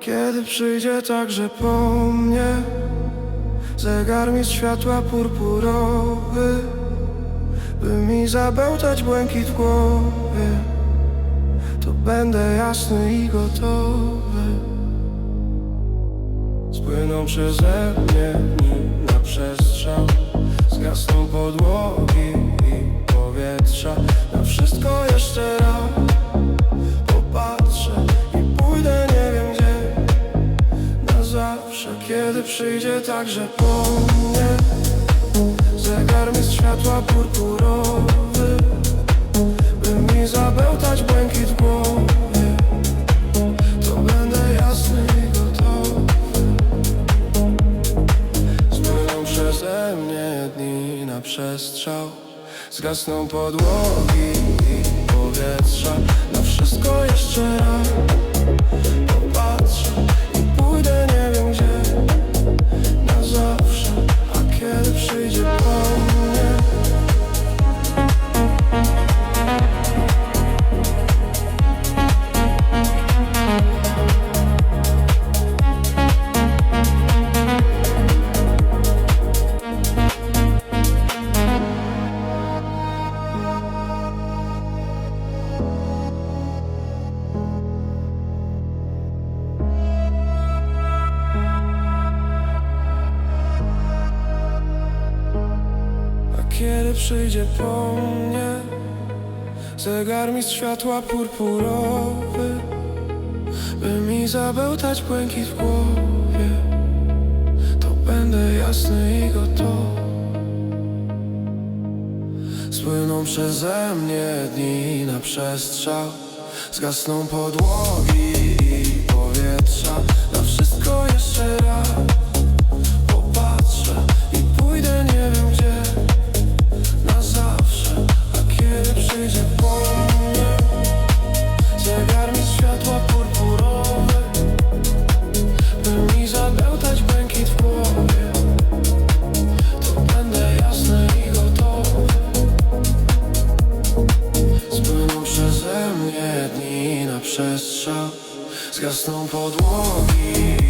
Kiedy przyjdzie także po mnie Zegar mi światła purpurowy By mi zabełtać błękit w głowie To będę jasny i gotowy. Spłyną przeze mnie na przestrzał Zgasną podłogi i powietrza. Na wszystko jeszcze raz przyjdzie także po mnie Zegar mi z światła purpurowy By mi zabełtać błękit w głowie To będę jasny i gotowy. Spłyną przeze mnie dni na przestrzał. Zgasną podłogi i powietrza. Na wszystko jeszcze raz przyjdzie po mnie. Zegar mi z światła purpurowy By mi zabełtać błękit w głowie. To będę jasny i gotowy. Spłyną przeze mnie dni na przestrzał Zgasną podłogi i powietrza. Na wszystko jeszcze raz przestrzał Zgasną podłogi